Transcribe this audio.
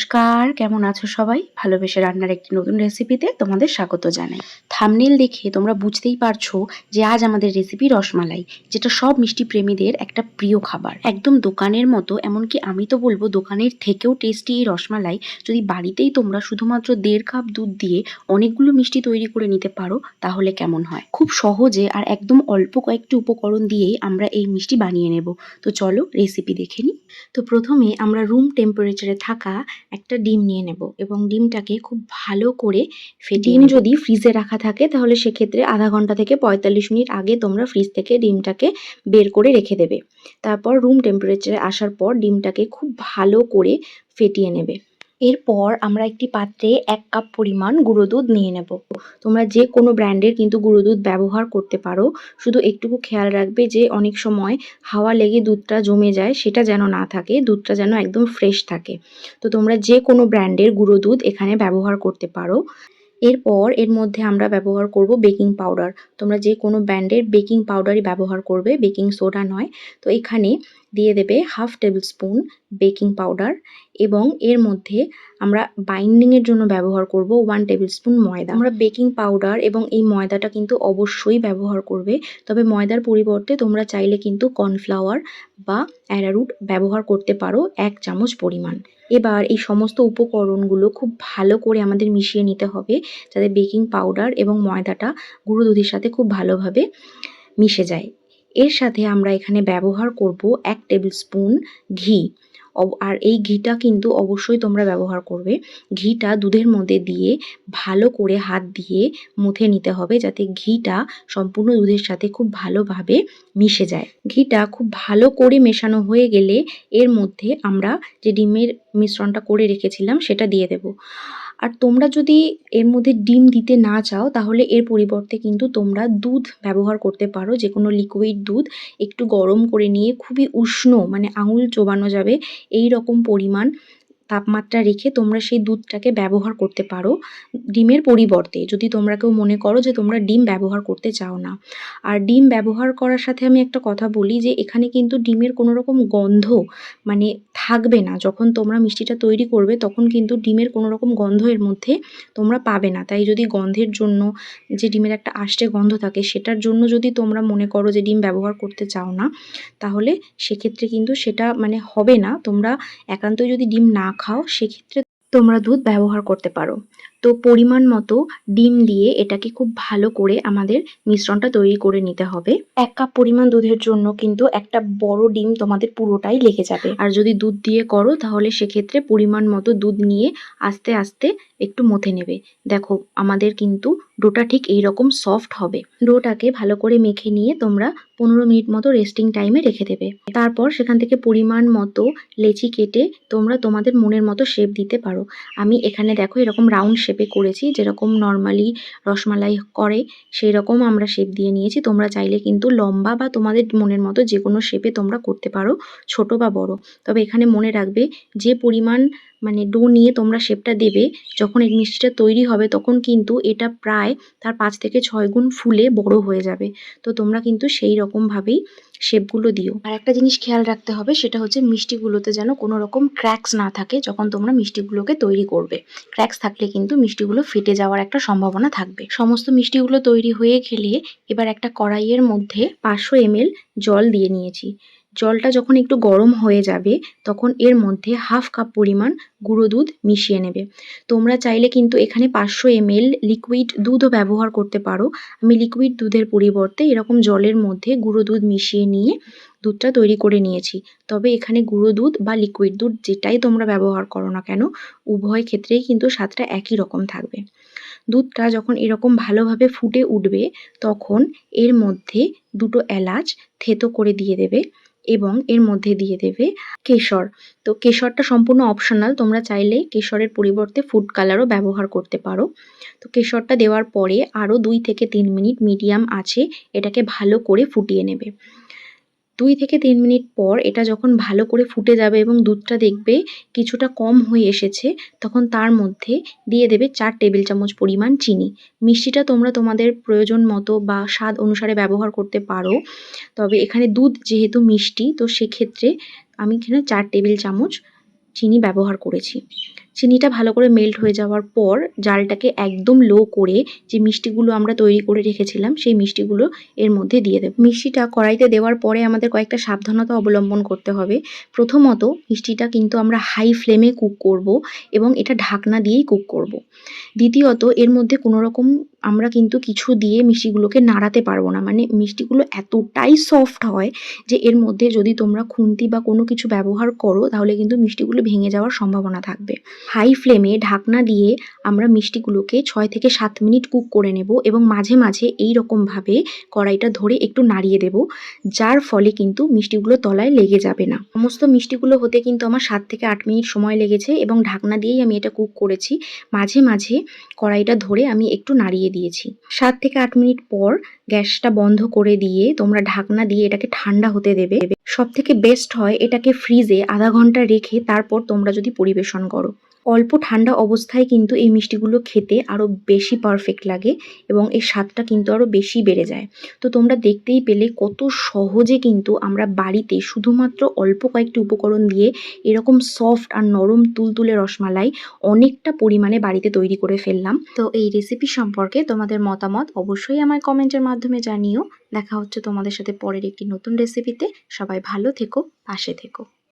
নমস্কার, কেমন আছো সবাই? ভালোবেসে রান্নার একটি নতুন রেসিপিতে তোমাদের স্বাগত জানাই। থামনেল দেখে তোমরা বুঝতেই পারছ যে আজ আমাদের রেসিপি রসমালাই, যেটা সব মিষ্টি প্রেমীদের একটা প্রিয় খাবার। একদম দোকানের মতো, এমনকি আমি তো বলব দোকানের থেকেও টেস্টি এই রসমালাই যদি বাড়িতেই তোমরা শুধুমাত্র দেড় কাপ দুধ দিয়ে অনেকগুলো মিষ্টি তৈরি করে নিতে পারো, তাহলে কেমন হয়? খুব সহজে আর একদম অল্প কয়েকটি উপকরণ দিয়েই আমরা এই মিষ্টি বানিয়ে নেব। তো চলো রেসিপি দেখে নিই। তো প্রথমে আমরা রুম টেম্পারেচারে থাকা একটা ডিম নিয়ে নেব এবং ডিমটাকে খুব ভালো করে ফেটিয়ে ডিম যদি ফ্রিজে রাখা থাকে তাহলে সেক্ষেত্রে আধা ঘণ্টা থেকে পঁয়তাল্লিশ মিনিট আগে তোমরা ফ্রিজ থেকে ডিমটাকে বের করে রেখে দেবে। তারপর রুম টেম্পারেচারে আসার পর ডিমটাকে খুব ভালো করে ফেটিয়ে নেবে। এরপর আমরা একটি পাত্রে এক কাপ পরিমাণ গুঁড়ো দুধ নিয়ে নেব। তোমরা যে কোনো ব্র্যান্ডের কিন্তু গুঁড়ো দুধ ব্যবহার করতে পারো। শুধু একটুকু খেয়াল রাখবে যে অনেক সময় হাওয়া লেগে দুধটা জমে যায়, সেটা যেন না থাকে, দুধটা যেন একদম ফ্রেশ থাকে। তো তোমরা যে কোনো ব্র্যান্ডের গুঁড়ো দুধ এখানে ব্যবহার করতে পারো। এরপর এর মধ্যে আমরা ব্যবহার করব বেকিং পাউডার। তোমরা যে কোনো ব্র্যান্ডের বেকিং পাউডারই ব্যবহার করবে, বেকিং সোডা নয়। তো এখানে দিয়ে দেবে half tablespoon baking powder এবং এর মধ্যে আমরা বাইন্ডিংয়ের জন্য ব্যবহার করব ওয়ান টেবিল স্পুন ময়দা। আমরা বেকিং পাউডার এবং এই ময়দাটা কিন্তু অবশ্যই ব্যবহার করবে। তবে ময়দার পরিবর্তে তোমরা চাইলে কিন্তু কর্নফ্লাওয়ার বা অ্যারারুট ব্যবহার করতে পারো এক চামচ পরিমাণ। এবার এই সমস্ত উপকরণগুলো খুব ভালো করে আমাদের মিশিয়ে নিতে হবে যাতে বেকিং পাউডার এবং ময়দাটা গুঁড়ো দুধের সাথে খুব ভালোভাবে মিশে যায়। এর সাথে আমরা এখানে ব্যবহার করব এক টেবিল স্পুন ঘি। আর এই ঘিটা কিন্তু অবশ্যই তোমরা ব্যবহার করবে। ঘিটা দুধের মধ্যে দিয়ে ভালো করে হাত দিয়ে মুথে নিতে হবে যাতে ঘিটা সম্পূর্ণ দুধের সাথে খুব ভালোভাবে মিশে যায়। ঘিটা খুব ভালো করে মেশানো হয়ে গেলে এর মধ্যে আমরা যে ডিমের মিশ্রণটা করে রেখেছিলাম সেটা দিয়ে দেব। আর তোমরা যদি এর মধ্যে ডিম দিতে না চাও, তাহলে এর পরিবর্তে কিন্তু তোমরা দুধ ব্যবহার করতে পারো যে কোনো লিকুইড দুধ। একটু গরম করে নিয়ে খুবই উষ্ণ মানে আঙুল চোবানো যাবে এই রকম পরিমাণ তাপমাত্রা রেখে তোমরা সেই দুধটাকে ব্যবহার করতে পারো ডিমের পরিবর্তে। যদি তোমরা কেউ মনে করো যে তোমরা ডিম ব্যবহার করতে চাও না। আর ডিম ব্যবহার করার সাথে আমি একটা কথা বলি যে এখানে কিন্তু ডিমের কোনো রকম গন্ধ মানে থাকবে না। যখন তোমরা মিষ্টিটা তৈরি করবে তখন কিন্তু ডিমের কোনো রকম গন্ধ এর মধ্যে তোমরা পাবে না। তাই যদি গন্ধের জন্য যে ডিমের একটা আষ্টে গন্ধ থাকে সেটার জন্য যদি তোমরা মনে করো যে ডিম ব্যবহার করতে চাও না, তাহলে সেক্ষেত্রে কিন্তু সেটা মানে হবে না। তোমরা একান্তই যদি ডিম না খাও, সেক্ষেত্রে তোমরা দুধ ব্যবহার করতে পারো। তো পরিমাণ মতো ডিম দিয়ে এটাকে খুব ভালো করে আমাদের মিশ্রণটা তৈরি করে নিতে হবে। এক কাপ পরিমাণ দুধের জন্য কিন্তু একটা বড় ডিম তোমাদের পুরোটাই লেগে যাবে। আর যদি দুধ দিয়ে করো, তাহলে সেক্ষেত্রে পরিমাণ মতো দুধ নিয়ে আস্তে আস্তে একটু মথে নেবে। দেখো, আমাদের কিন্তু ডোটা ঠিক এই রকম সফট হবে। ডোটাকে ভালো করে মেখে নিয়ে তোমরা পনেরো মিনিট মতো রেস্টিং টাইমে রেখে দেবে। তারপর সেখান থেকে পরিমাণ মতো লেচি কেটে তোমরা তোমাদের মনের মতো শেপ দিতে পারো। আমি এখানে দেখো এরকম রাউন্ড শেপে করেছি, যেরকম নর্মালি রসমালাই করে সেই রকম আমরা শেপ দিয়ে নিয়েছি। তোমরা চাইলে কিন্তু লম্বা বা তোমাদের মনের মতো যে কোনো শেপে তোমরা করতে পারো, ছোট বা বড়। তবে এখানে মনে রাখবে যে পরিমাণ মানে ডো নিয়ে তোমরা শেপটা দেবে, যখন এই মিষ্টিটা তৈরি হবে তখন কিন্তু এটা প্রায় তার পাঁচ থেকে ছয় গুণ ফুলে বড় হয়ে যাবে। তো তোমরা কিন্তু সেই রকমভাবেই শেপগুলো দিও। আর একটা জিনিস খেয়াল রাখতে হবে, সেটা হচ্ছে মিষ্টিগুলোতে যেন কোনো রকম ক্র্যাকস না থাকে যখন তোমরা মিষ্টিগুলোকে তৈরি করবে। ক্র্যাকস থাকলে কিন্তু মিষ্টিগুলো ফেটে যাওয়ার একটা সম্ভাবনা থাকবে। সমস্ত মিষ্টিগুলো তৈরি হয়ে গেলে এবার একটা কড়াইয়ের মধ্যে পাঁচশো এমএল জল দিয়ে নিয়েছি। জলটা যখন একটু গরম হয়ে যাবে, তখন এর মধ্যে হাফ কাপ পরিমাণ গুঁড়ো দুধ মিশিয়ে নেবে। তোমরা চাইলে কিন্তু এখানে পাঁচশো এমএল লিকুইড দুধও ব্যবহার করতে পারো। আমি লিকুইড দুধের পরিবর্তে এরকম জলের মধ্যে গুঁড়ো দুধ মিশিয়ে নিয়ে দুধটা তৈরি করে নিয়েছি। তবে এখানে গুঁড়ো দুধ বা লিকুইড দুধ যেটাই তোমরা ব্যবহার করো না কেন, উভয় ক্ষেত্রেই কিন্তু স্বাদটা একই রকম থাকবে। দুধটা যখন এরকম ভালোভাবে ফুটে উঠবে, তখন এর মধ্যে দুটো এলাচ থেতো করে দিয়ে দেবে এবং এর মধ্যে দিয়ে দেবে কেশর। তো কেশরটা সম্পূর্ণ অপশনাল তোমরা চাইলে কেশরের পরিবর্তে ফুড কালারও ব্যবহার করতে পারো। তো কেশরটা দেওয়ার পরে আরও দুই থেকে তিন মিনিট মিডিয়াম আছে, এটাকে ভালো করে ফুটিয়ে নেবে। দুই থেকে তিন মিনিট পর এটা যখন ভালো করে ফুটে যাবে এবং দুধটা দেখবে কিছুটা কম হয়ে এসেছে, তখন তার মধ্যে দিয়ে দেবে চার টেবিল চামচ পরিমাণ চিনি। মিষ্টিটা তোমরা তোমাদের প্রয়োজন মতো বা স্বাদ অনুসারে ব্যবহার করতে পারো। তবে এখানে দুধ যেহেতু মিষ্টি, তো সেক্ষেত্রে আমি এখানে চার টেবিল চামচ চিনি ব্যবহার করেছি। চিনিটা ভালো করে মেল্ট হয়ে যাওয়ার পর জালটাকে একদম লো করে যে মিষ্টিগুলো আমরা তৈরি করে রেখেছিলাম, সেই মিষ্টিগুলো এর মধ্যে দিয়ে দেব। মিষ্টিটা কড়াইতে দেওয়ার পরে আমাদের কয়েকটা সাবধানতা অবলম্বন করতে হবে। প্রথমত মিষ্টিটা কিন্তু আমরা হাই ফ্লেমে কুক করব এবং এটা ঢাকনা দিয়েই কুক করব। দ্বিতীয়ত এর মধ্যে কোনো রকম আমরা কিন্তু কিছু দিয়ে মিষ্টিগুলোকে নাড়াতে পারব না। মানে মিষ্টিগুলো এতটাই সফট হয় যে এর মধ্যে যদি তোমরা খুন্তি বা কোনো কিছু ব্যবহার করো তাহলে কিন্তু মিষ্টিগুলো ভেঙে যাওয়ার সম্ভাবনা থাকবে। হাই ফ্লেমে ঢাকনা দিয়ে আমরা মিষ্টিগুলোকে ছয় থেকে সাত মিনিট কুক করে নেব এবং মাঝে মাঝে এই রকমভাবে কড়াইটা ধরে একটু নাড়িয়ে দেব, যার ফলে কিন্তু মিষ্টিগুলো তলায় লেগে যাবে না। সমস্ত মিষ্টিগুলো হতে কিন্তু আমার সাত থেকে আট মিনিট সময় লেগেছে এবং ঢাকনা দিয়েই আমি এটা কুক করেছি। মাঝে মাঝে কড়াইটা ধরে আমি একটু নাড়িয়ে দিয়েছি। সাত থেকে আট মিনিট পর গ্যাসটা বন্ধ করে দিয়ে তোমরা ঢাকনা দিয়ে এটাকে ঠান্ডা হতে দেবে। সব থেকে বেস্ট হয় এটাকে ফ্রিজে আধা ঘণ্টা রেখে তারপর তোমরা যদি পরিবেশন করো। অল্প ঠান্ডা অবস্থায় কিন্তু এই মিষ্টিগুলো খেতে আরও বেশি পারফেক্ট লাগে এবং এর স্বাদটা কিন্তু আরও বেশি বেড়ে যায়। তো তোমরা দেখতেই পেলে কত সহজে কিন্তু আমরা বাড়িতে শুধুমাত্র অল্প কয়েকটি উপকরণ দিয়ে এরকম সফট আর নরম তুলতুলে রসমালাই অনেকটা পরিমাণে বাড়িতে তৈরি করে ফেললাম। তো এই রেসিপি সম্পর্কে তোমাদের মতামত অবশ্যই আমায় কমেন্টের মাধ্যমে জানিও। দেখা হচ্ছে তোমাদের সাথে পরের একটি নতুন রেসিপিতে সবাই ভালো থেকো, পাশে থেকো।